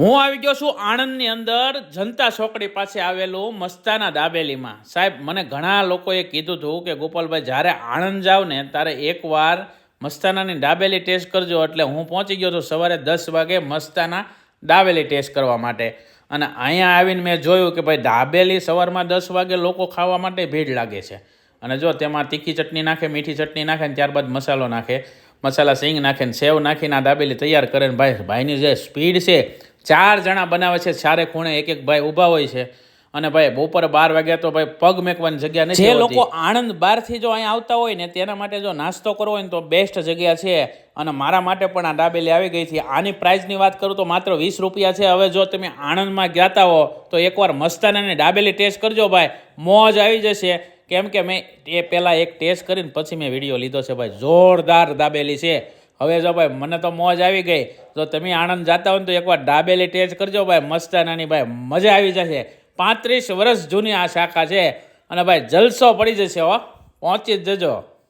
હું આવી ગયો છું આણંદની અંદર, જનતા ચોકડી પાસે આવેલું મસ્તાના દાબેલીમાં. સાહેબ, મને ઘણા લોકોએ કીધું હતું કે, ગોપાલભાઈ, જ્યારે આણંદ જાવ ને, ત્યારે એકવાર મસ્તાનાની દાબેલી ટેસ્ટ કરજો. એટલે હું પહોંચી ગયો હતો સવારે દસ વાગે મસ્તાના દાબેલી ટેસ્ટ કરવા માટે. અને અહીંયા આવીને મેં જોયું કે, ભાઈ, દાબેલી સવારમાં દસ વાગે લોકો ખાવા માટે ભીડ લાગે છે. અને જો તેમાં તીખી ચટણી નાખે, મીઠી ચટણી નાખે ને ત્યારબાદ મસાલો નાખે, મસાલા સિંગ નાખે ને સેવ નાખીને આ દાબેલી તૈયાર કરે ને, ભાઈ, ભાઈની જે સ્પીડ છે ચાર જણા બનાવે છે ચારે ખૂણે એક એક ભાઈ ઊભા હોય છે. અને ભાઈ બપોરે બાર વાગ્યા તો ભાઈ પગ મેકવાની જગ્યા નથી જે લોકો આણંદ બહારથી જો અહીંયા આવતા હોય ને તેના માટે જો નાસ્તો કરવો હોય ને તો બેસ્ટ જગ્યા છે. અને મારા માટે પણ આ દાબેલી આવી ગઈ છે. આની પ્રાઇસની વાત કરું તો માત્ર વીસ રૂપિયા છે. હવે જો તમે આણંદમાં ગયા હો તો એકવાર મસ્તાનાની દાબેલી ટેસ્ટ કરજો ભાઈ. મોજ આવી જશે. કેમ કે મેં એ પહેલાં એક ટેસ્ટ કરીને પછી મેં વીડિયો લીધો છે ભાઈ. જોરદાર દાબેલી છે. હવે જો ભાઈ, મને તો મોજ આવી ગઈ. જો તમે આણંદ જતા હો ને તો એકવાર ડાબેલી ટેસ્ટ કરજો ભાઈ મસ્તાનાની ભાઈ, મજા આવી જશે. પાંત્રીસ વર્ષ જૂની આ શાખા છે. અને ભાઈ, જલસો પડી જશે હો. પહોંચી જ જજો.